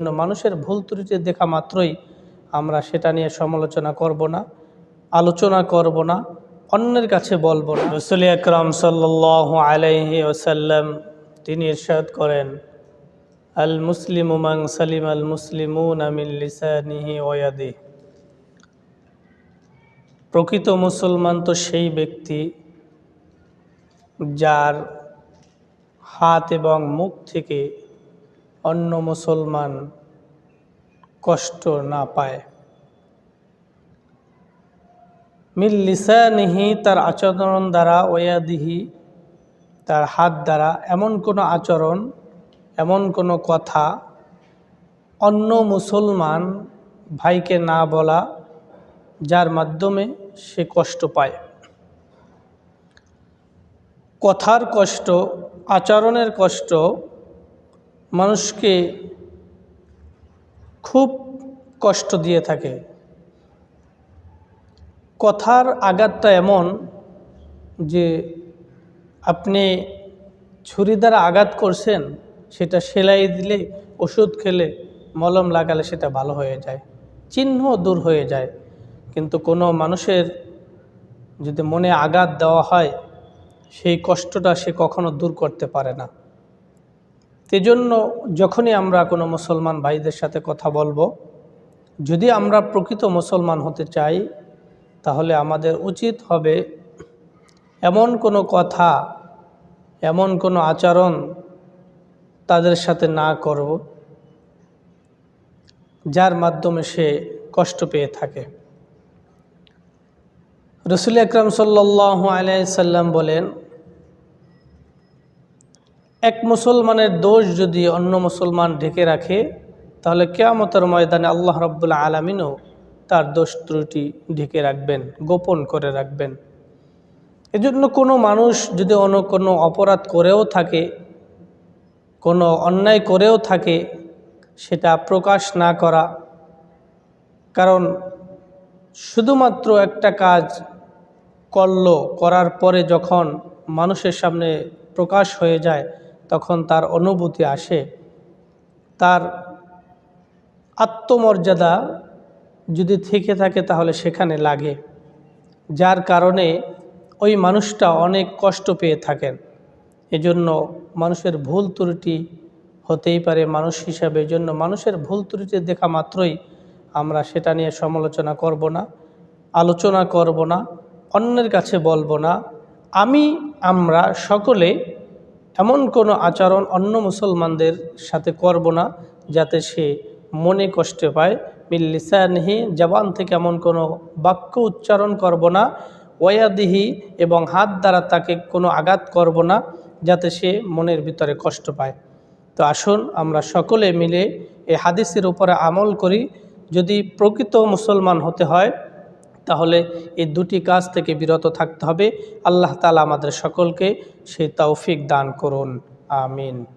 মানুষের ভুল ত্রুটি দেখা মাত্রই আমরা সেটা নিয়ে সমালোচনা করব না, আলোচনা করব না, অন্যের কাছে বলব না। রসুল আকরম সাল্লাহ আলাইহি ওসাল্লাম তিনি ইরশাদ করেন, আল মুসলিম উমাং সালিম আল মুসলিমুন আমিল ওয়াদি প্রকৃত মুসলমান তো সেই ব্যক্তি যার হাত এবং মুখ থেকে অন্য মুসলমান কষ্ট না পায়। মিল লিসানিহি, তার আচরণ দ্বারা, ওয়াদিহি, তার হাত দ্বারা এমন কোনো আচরণ, এমন কোনো কথা অন্য মুসলমান ভাইকে না বলা, যার মাধ্যমে সে কষ্ট পায়। কথার কষ্ট, আচরণের কষ্ট মানুষকে খুব কষ্ট দিয়ে থাকে। কথার আঘাতটা এমন যে আপনি ছুরি দ্বারা আঘাত করছেন, সেটা সেলাই দিলে, ওষুধ খেলে, মলম লাগালে সেটা ভালো হয়ে যায়, চিহ্ন দূর হয়ে যায়। কিন্তু কোনো মানুষের যদি মনে আঘাত দেওয়া হয়, সেই কষ্টটা সে কখনো দূর করতে পারে না। জন্য যখনই আমরা কোনো মুসলমান ভাইদের সাথে কথা বলব, যদি আমরা প্রকৃত মুসলমান হতে চাই, তাহলে আমাদের উচিত হবে এমন কোনো কথা, এমন কোনো আচরণ তাদের সাথে না করব, যার মাধ্যমে সে কষ্ট পেয়ে থাকে। রসুল আকরম সাল্লাহ আলাইসাল্লাম বলেন এক মুসলমানের দোষ যদি অন্য মুসলমান ঢেকে রাখে, তাহলে কেয়ামতের ময়দানে আল্লাহ রব্বুল্লা আলমিনও তার দোষ ত্রুটি ঢেকে রাখবেন, গোপন করে রাখবেন। এজন্য কোনো মানুষ যদি অন্য কোনো অপরাধ করেও থাকে, কোনো অন্যায় করেও থাকে, সেটা প্রকাশ না করা। কারণ শুধুমাত্র একটা কাজ করল, করার পরে যখন মানুষের সামনে প্রকাশ হয়ে যায় তখন তার অনুভূতি আসে। তার আত্মমর্যাদা যদি থেকে থাকে তাহলে সেখানে লাগে। যার কারণে ওই মানুষটা অনেক কষ্ট পেয়ে থাকেন। এজন্য মানুষের ভুল ত্রুটি হতেই পারে মানুষ হিসাবে। এজন্য মানুষের ভুল ত্রুটি দেখা মাত্রই আমরা সেটা নিয়ে সমালোচনা করব না, আলোচনা করব না, অন্যের কাছে বলব না। আমি, আমরা সকলে এমন কোনো আচরণ অন্য মুসলমানদের সাথে করব না যাতে সে মনে কষ্ট পায়। মিল্লিসানহি জবান থেকে এমন কোনো বাক্য উচ্চারণ করব না। ওয়াদিহি, এবং হাত দ্বারা তাকে কোনো আঘাত করব না যাতে সে মনের ভিতরে কষ্ট পায়। তো আসুন আমরা সকলে মিলে এই হাদিসের উপরে আমল করি। যদি প্রকৃত মুসলমান হতে হয় তাহলে এই দুটি কাজ থেকে বিরত থাকতে হবে। আল্লাহ তালা আমাদের সকলকে সেই তৌফিক দান করুন। আমিন।